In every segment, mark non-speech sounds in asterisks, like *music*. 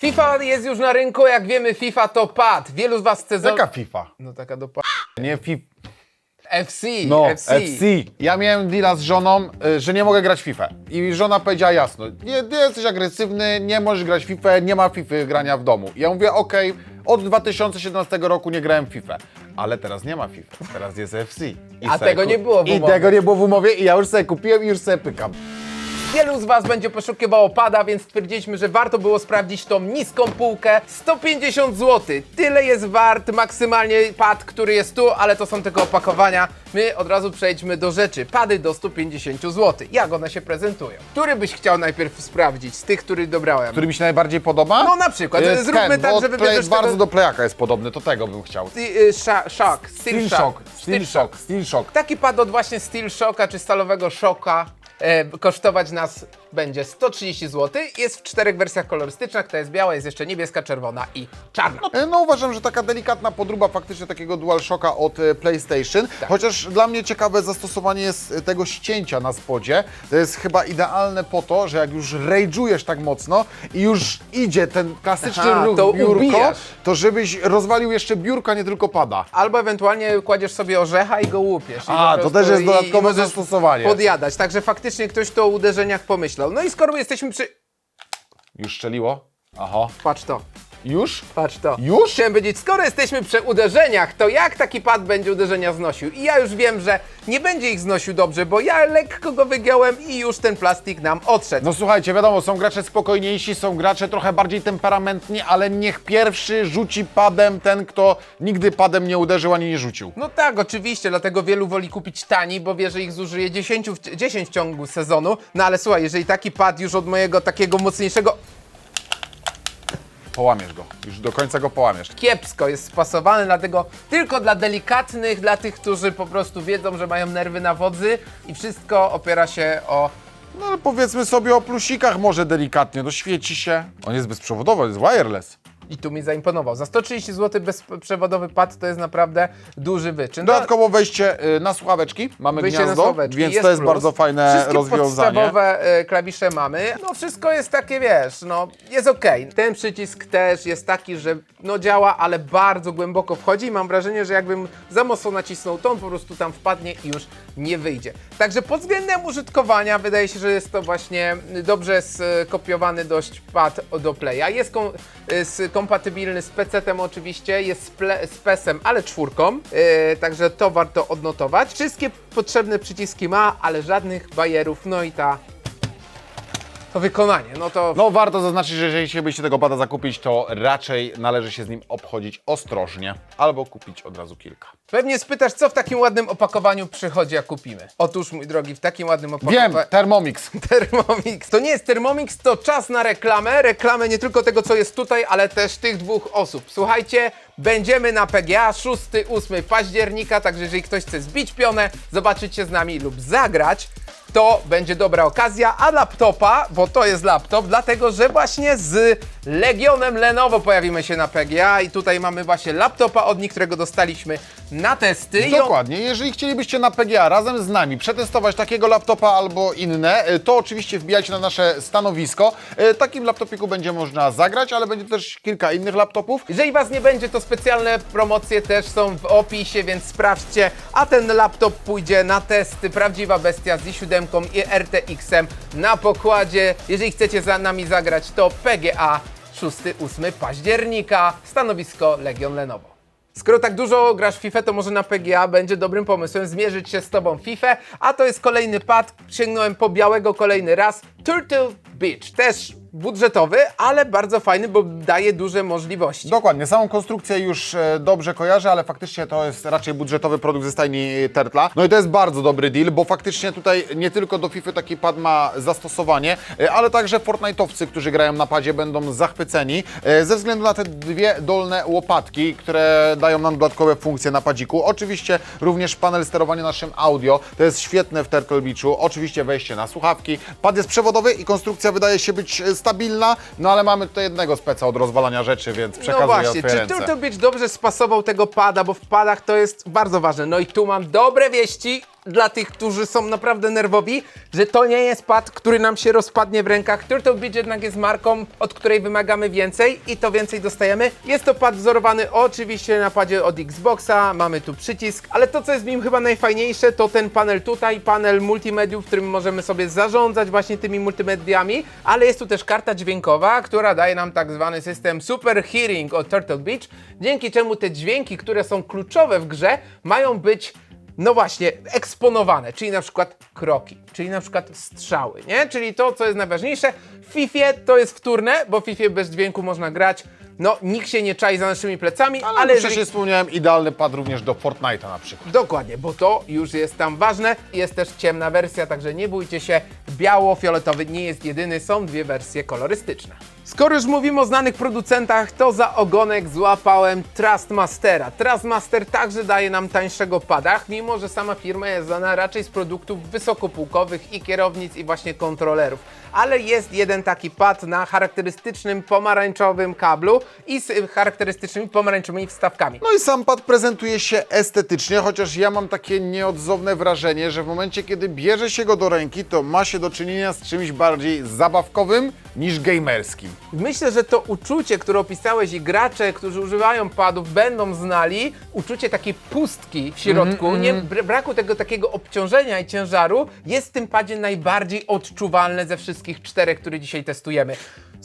FIFA jest już na rynku, jak wiemy FIFA to pad. Wielu z was chce... za- Jaka FIFA? No taka do... Nie FIFA. FC, No, FC. FC. Ja miałem deala z żoną, y, że nie mogę grać w FIFA. I żona powiedziała jasno, nie, nie jesteś agresywny, nie możesz grać w FIFA, nie ma FIFA grania w domu. I ja mówię, okej, od 2017 roku nie grałem w FIFA. Ale teraz nie ma FIFA, teraz jest FC. I A tego nie było w I umowie. tego nie było w umowie i ja już sobie kupiłem i już sobie pykam. Wielu z was będzie poszukiwało pada, więc stwierdziliśmy, że warto było sprawdzić tą niską półkę. 150 zł. Tyle jest wart maksymalnie pad, który jest tu, ale to są tylko opakowania. My od razu przejdźmy do rzeczy. Pady do 150 zł. Jak one się prezentują? Który byś chciał najpierw sprawdzić z tych, który dobrałem? Który mi się najbardziej podoba? No na przykład, Y, zróbmy ten, tak, bo że play, Bardzo tego- do playaka jest podobny, to tego bym chciał. Sti- y, sza- Shock, Steel, Steel Shock. Steel Shock, Steel Shock. Taki pad od właśnie Steel Shocka czy stalowego Shocka e, kosztować nas będzie 130 zł. Jest w czterech wersjach kolorystycznych, to jest biała, jest jeszcze niebieska, czerwona i czarna. E, No uważam, że taka delikatna podróba faktycznie takiego DualShocka od e, PlayStation. Chociaż dla mnie ciekawe zastosowanie jest e, tego ścięcia na spodzie. To jest chyba idealne po to, że jak już rage'ujesz tak mocno i już idzie ten klasyczny Aha, ruch to biurko, ubijasz. to żebyś rozwalił jeszcze biurka, nie tylko pada. Albo ewentualnie kładziesz sobie orzecha i go łupiesz. I A, po to też jest i- dodatkowe i możesz zastosowanie. Podjadać, także faktycznie ktoś to o uderzeniach pomyślał. No i skoro jesteśmy przy... Już strzeliło? Aha. Patrz to. Już? Patrz to. Już? Chciałem powiedzieć, skoro jesteśmy przy uderzeniach, to jak taki pad będzie uderzenia znosił? I ja już wiem, że nie będzie ich znosił dobrze, bo ja lekko go wygiąłem i już ten plastik nam odszedł. No słuchajcie, wiadomo, są gracze spokojniejsi, są gracze trochę bardziej temperamentni, ale niech pierwszy rzuci padem ten, kto nigdy padem nie uderzył ani nie rzucił. No tak, oczywiście, dlatego wielu woli kupić tani, bo wie, że ich zużyje 10 w, 10 w ciągu sezonu. No ale słuchaj, jeżeli taki pad już od mojego takiego mocniejszego Połamiesz go. Już do końca go połamiesz. kiepsko jest spasowany, dlatego tylko dla delikatnych, dla tych, którzy po prostu wiedzą, że mają nerwy na wodzy i wszystko opiera się o No ale powiedzmy sobie o plusikach może delikatnie, to świeci się. On jest bezprzewodowy, jest wireless. I tu mi zaimponował. Za 130 zł bezprzewodowy pad to jest naprawdę duży wyczyn. No, Dodatkowo wejście y, na słuchaweczki, mamy wyjście na gniazdo, sławeczki, więc to jest plus. bardzo fajne Wszystkie rozwiązanie. podstawowe e, klawisze mamy. No wszystko jest takie, wiesz, no jest okej. Ten przycisk też jest taki, że no działa, ale bardzo głęboko wchodzi i mam wrażenie, że jakbym za mocno nacisnął, to on po prostu tam wpadnie i już nie wyjdzie. Także pod względem użytkowania wydaje się, że jest to właśnie dobrze skopiowany dość pad do Playa. Jest kom- z, kompatybilny z PC-tem oczywiście, jest z, PES-em, ale czwórką, yy, także to warto odnotować. Wszystkie potrzebne przyciski ma, ale żadnych bajerów, no i ta to wykonanie, no to No warto zaznaczyć, że jeżeli chcielibyście tego pada zakupić, to raczej należy się z nim obchodzić ostrożnie, albo kupić od razu kilka. pewnie spytasz, co w takim ładnym opakowaniu przychodzi, jak kupimy. Otóż, mój drogi, w takim ładnym Wiem, opakowaniu... Thermomix. *laughs* Thermomix. To nie jest Thermomix, to czas na reklamę. Reklamę nie tylko tego, co jest tutaj, ale też tych dwóch osób. Słuchajcie, będziemy na PGA 6-8 października, także jeżeli ktoś chce zbić pionę, zobaczyć się z nami lub zagrać, to będzie dobra okazja, a laptopa, bo to jest laptop, dlatego że właśnie z Legionem Lenovo pojawimy się na PGA i tutaj mamy właśnie laptopa od nich, którego dostaliśmy na testy. I on- Dokładnie. Jeżeli chcielibyście na PGA razem z nami przetestować takiego laptopa albo inne, y, to oczywiście wbijajcie na nasze stanowisko. Y, Takim laptopiku będzie można zagrać, ale będzie też kilka innych laptopów. Jeżeli Was nie będzie, to specjalne promocje też są w opisie, więc sprawdźcie. A ten laptop pójdzie na testy. Prawdziwa bestia z i7 i RTX-em na pokładzie. Jeżeli chcecie za nami zagrać, to PGA 6-8 października, stanowisko Legion Lenovo. Skoro tak dużo grasz w FIFA, to może na PGA będzie dobrym pomysłem zmierzyć się z Tobą w FIFA, a to jest kolejny pad. Sięgnąłem po białego kolejny raz. Turtle Beach, też budżetowy, ale bardzo fajny, bo daje duże możliwości. Dokładnie, samą konstrukcję już e, dobrze kojarzę, ale faktycznie to jest raczej budżetowy produkt ze stajni Tertla. No i to jest bardzo dobry deal, bo faktycznie tutaj nie tylko do FIFA taki pad ma zastosowanie, e, ale także Fortnite'owcy, którzy grają na padzie będą zachwyceni e, ze względu na te dwie dolne łopatki, które dają nam dodatkowe funkcje na padziku. Oczywiście również panel sterowania naszym audio, to jest świetne w Turtle Beachu. Oczywiście wejście na słuchawki. Pad jest przewodowy i konstrukcja wydaje się być e, stabilna, no ale mamy tutaj jednego speca od rozwalania rzeczy, więc przekazuję No właśnie, twoje czy ręce. Turtle Beach dobrze spasował tego pada, bo w padach to jest bardzo ważne. No i tu mam dobre wieści. Dla tych, którzy są naprawdę nerwowi, że to nie jest pad, który nam się rozpadnie w rękach. Turtle Beach jednak jest marką, od której wymagamy więcej i to więcej dostajemy. Jest to pad wzorowany oczywiście na padzie od Xboxa, mamy tu przycisk, ale to co jest w nim chyba najfajniejsze to ten panel tutaj, panel multimediów, w którym możemy sobie zarządzać właśnie tymi multimediami, ale jest tu też karta dźwiękowa, która daje nam tak zwany system Super Hearing od Turtle Beach, dzięki czemu te dźwięki, które są kluczowe w grze, mają być no właśnie, eksponowane, czyli na przykład kroki, czyli na przykład strzały, nie? Czyli to, co jest najważniejsze. W FIFA to jest wtórne, bo w FIFA bez dźwięku można grać. No, nikt się nie czai za naszymi plecami, Ale, ale, jeżeli... wspomniałem, idealny pad również do Fortnite'a na przykład. Dokładnie, bo to już jest tam ważne. Jest też ciemna wersja, także nie bójcie się. Biało-fioletowy nie jest jedyny, są dwie wersje kolorystyczne. Skoro już mówimy o znanych producentach, to za ogonek złapałem Trustmastera. Trustmaster także daje nam tańszego pada, mimo że sama firma jest znana raczej z produktów wysokopółkowych i kierownic i właśnie kontrolerów. Ale jest jeden taki pad na charakterystycznym pomarańczowym kablu i z charakterystycznymi pomarańczowymi wstawkami. No i sam pad prezentuje się estetycznie, chociaż ja mam takie nieodzowne wrażenie, że w momencie, kiedy bierze się go do ręki, to ma się do czynienia z czymś bardziej zabawkowym niż gamerskim. Myślę, że to uczucie, które opisałeś i gracze, którzy używają padów, będą znali. Uczucie takiej pustki w środku, nie, br- braku tego takiego obciążenia i ciężaru jest w tym padzie najbardziej odczuwalne ze wszystkich czterech, które dzisiaj testujemy.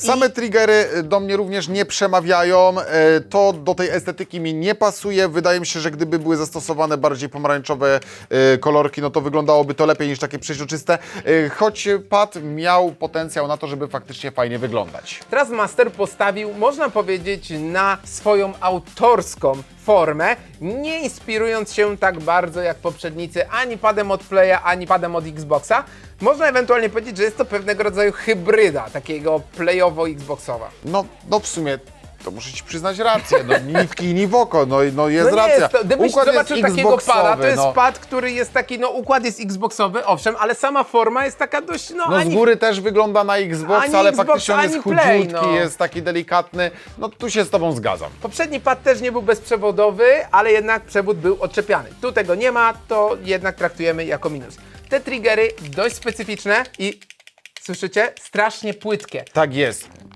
Same triggery y, do mnie również nie przemawiają, e, to do tej estetyki mi nie pasuje. Wydaje mi się, że gdyby były zastosowane bardziej pomarańczowe e, kolorki, no to wyglądałoby to lepiej niż takie przeźroczyste, E, choć pad miał potencjał na to, żeby faktycznie fajnie wyglądać. Trustmaster postawił, można powiedzieć, na swoją autorską formę, nie inspirując się tak bardzo jak poprzednicy ani padem od Playa, ani padem od Xboxa. Można ewentualnie powiedzieć, że jest to pewnego rodzaju hybryda takiego playowo-xboxowa. No, no w sumie to muszę ci przyznać rację, no ni w kij, ni w oko, no, no jest No nie racja. to, gdybyś Układ zobaczył jest takiego pada, to Xboxowy, jest no. pad, który jest taki, no układ jest Xboxowy, owszem, ale sama forma jest taka dość, no, No z ani góry też wygląda na Xbox, ani ale Xbox, faktycznie on jest Play, chudziutki, no. jest taki delikatny. No tu się z tobą zgadzam. Poprzedni pad też nie był bezprzewodowy, ale jednak przewód był odczepiany. Tu tego nie ma, to jednak traktujemy jako minus. Te triggery dość specyficzne i słyszycie? Strasznie płytkie. Tak jest.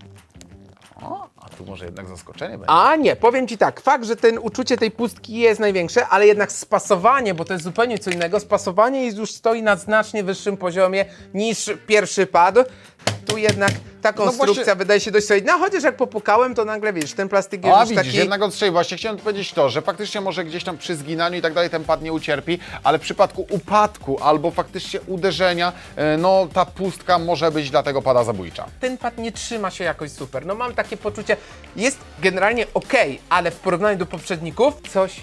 Tu może jednak zaskoczenie będzie. A nie, powiem Ci tak, fakt, że ten uczucie tej pustki jest największe, ale jednak spasowanie, bo to jest zupełnie co innego, spasowanie już stoi na znacznie wyższym poziomie niż pierwszy pad. Tu jednak ta konstrukcja właśnie- wydaje się dość solidna, chociaż jak popukałem, to nagle wiesz, ten plastik jest A już widzisz, taki... jednak odstrzej. Właśnie chciałem powiedzieć to, że faktycznie może gdzieś tam przy zginaniu i tak dalej ten pad nie ucierpi, ale w przypadku upadku albo faktycznie uderzenia, e, no ta pustka może być dla tego pada zabójcza. ten pad nie trzyma się jakoś super. No mam takie poczucie, jest generalnie ok, ale w porównaniu do poprzedników coś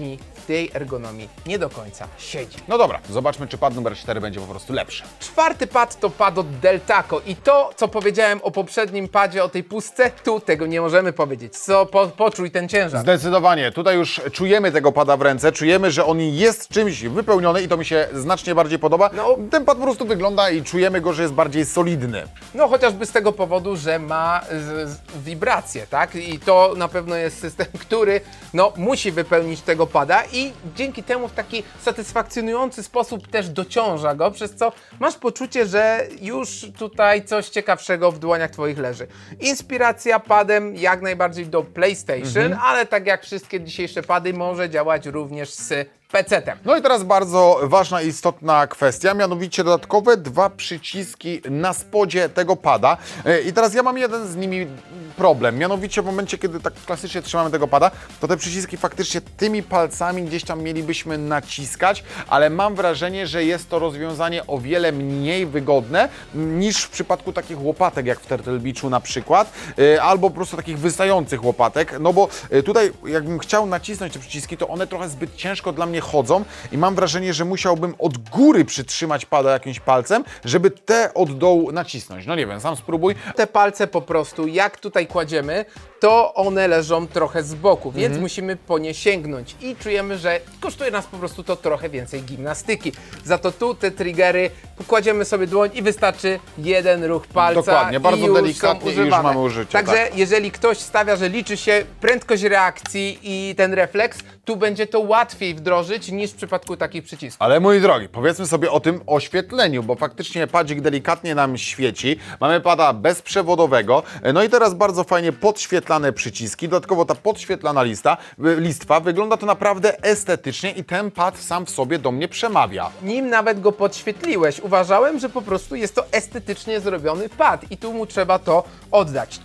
mi tej ergonomii nie do końca siedzi. No dobra, zobaczmy czy pad numer 4 będzie po prostu lepszy. Czwarty pad to pad od Deltaco i to, co powiedziałem o poprzednim padzie, o tej pustce, tu tego nie możemy powiedzieć. Co, po, poczuj ten ciężar. Zdecydowanie. Tutaj już czujemy tego pada w ręce, czujemy, że on jest czymś wypełniony i to mi się znacznie bardziej podoba. No. Ten pad po prostu wygląda i czujemy go, że jest bardziej solidny. No chociażby z tego powodu, że ma z, z, wibracje, tak? I to na pewno jest system, *laughs* który no, musi wypełnić tego pada i dzięki temu w taki satysfakcjonujący sposób też dociąża go, przez co masz poczucie, że już tutaj coś ciekawszego w dłoniach twoich leży. Inspiracja padem jak najbardziej do PlayStation, ale tak jak wszystkie dzisiejsze pady może działać również z No i teraz bardzo ważna i istotna kwestia, mianowicie dodatkowe dwa przyciski na spodzie tego pada. E, I teraz ja mam jeden z nimi problem, mianowicie w momencie, kiedy tak klasycznie trzymamy tego pada, to te przyciski faktycznie tymi palcami gdzieś tam mielibyśmy naciskać, ale mam wrażenie, że jest to rozwiązanie o wiele mniej wygodne niż w przypadku takich łopatek, jak w Turtle Beachu na przykład, e, albo po prostu takich wystających łopatek, no bo e, tutaj jakbym chciał nacisnąć te przyciski, to one trochę zbyt ciężko dla mnie chodzą i mam wrażenie, że musiałbym od góry przytrzymać pada jakimś palcem, żeby te od dołu nacisnąć. No nie wiem, sam spróbuj. Te palce po prostu, jak tutaj kładziemy, to one leżą trochę z boku, więc Mhm. musimy po nie sięgnąć i czujemy, że kosztuje nas po prostu to trochę więcej gimnastyki. Za to tu te triggery, kładziemy sobie dłoń i wystarczy jeden ruch palca Dokładnie, bardzo i już delikatnie i już mamy użycie, Także tak. jeżeli ktoś stawia, że liczy się prędkość reakcji i ten refleks, tu będzie to łatwiej wdrożyć użyć niż w przypadku takich przycisków. Ale mój drogi, powiedzmy sobie o tym oświetleniu, bo faktycznie padzik delikatnie nam świeci. Mamy pada bezprzewodowego, no i teraz bardzo fajnie podświetlane przyciski. Dodatkowo ta podświetlana lista, y, listwa, wygląda to naprawdę estetycznie i ten pad sam w sobie do mnie przemawia. Nim nawet go podświetliłeś, uważałem, że po prostu jest to estetycznie zrobiony pad i tu mu trzeba to oddać.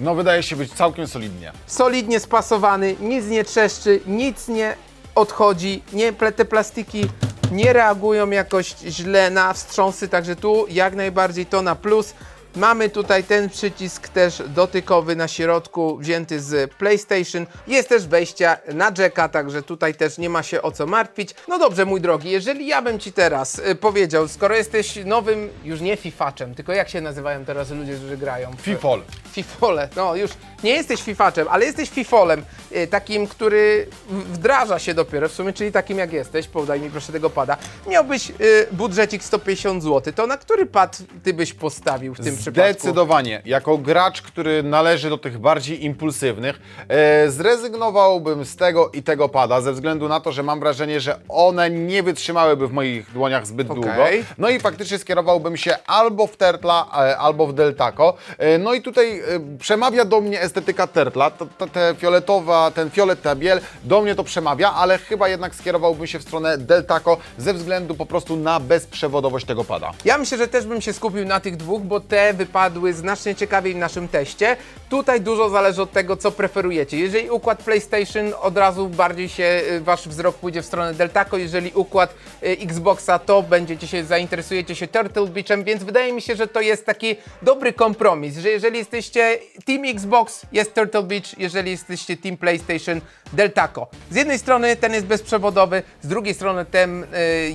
No wydaje się być całkiem solidnie. Solidnie spasowany, nic nie trzeszczy, nic nie odchodzi, nie, te plastiki nie reagują jakoś źle na wstrząsy, także tu jak najbardziej to na plus. Mamy tutaj ten przycisk też dotykowy na środku, wzięty z PlayStation. Jest też wejście na jacka, także tutaj też nie ma się o co martwić. No dobrze, mój drogi, jeżeli ja bym Ci teraz y, powiedział, skoro jesteś nowym, już nie fifaczem, tylko jak się nazywają teraz ludzie, którzy grają? w- Fifol. Fifole, no już nie jesteś fifaczem, ale jesteś fifolem, y, takim, który w- wdraża się dopiero, w sumie, czyli takim jak jesteś, podaj mi proszę tego pada. Miałbyś y, budżecik 150 zł, to na który pad ty byś postawił w tym przypadku? Zdecydowanie. Jako gracz, który należy do tych bardziej impulsywnych, e, zrezygnowałbym z tego i tego pada, ze względu na to, że mam wrażenie, że one nie wytrzymałyby w moich dłoniach zbyt Okej. długo. No i faktycznie skierowałbym się albo w Tertla, e, albo w Deltaco. E, no i tutaj e, przemawia do mnie estetyka Tertla, to, to, te fioletowa, ten fiolet, ta biel, do mnie to przemawia, ale chyba jednak skierowałbym się w stronę Deltaco ze względu po prostu na bezprzewodowość tego pada. Ja myślę, że też bym się skupił na tych dwóch, bo te wypadły znacznie ciekawiej w naszym teście. Tutaj dużo zależy od tego, co preferujecie. Jeżeli układ PlayStation, od razu bardziej się y, wasz wzrok pójdzie w stronę Deltaco. Jeżeli układ y, Xboxa, to będziecie się, zainteresujecie się Turtle Beachem, więc wydaje mi się, że to jest taki dobry kompromis, że jeżeli jesteście Team Xbox, jest Turtle Beach, jeżeli jesteście Team PlayStation, Deltaco. Z jednej strony ten jest bezprzewodowy, z drugiej strony ten y,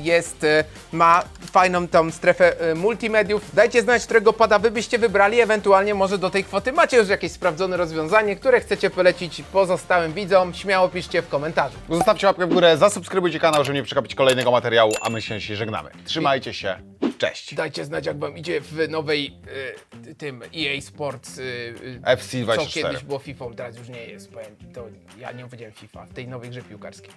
jest, ma fajną tą strefę multimediów. Dajcie znać, którego pada wy byście wybrali, ewentualnie może do tej kwoty macie już jakieś sprawdzone rozwiązanie, które chcecie polecić pozostałym widzom, śmiało piszcie w komentarzu. Zostawcie łapkę w górę, zasubskrybujcie kanał, żeby nie przegapić kolejnego materiału, a my się dzisiaj żegnamy. Trzymajcie się, cześć. Dajcie znać, jak wam idzie w nowej, y, tym EA Sports, y, y FC24. co kiedyś było FIFA, teraz już nie jest, powiem, to ja nie powiedziałem FIFA, w tej nowej grze piłkarskiej.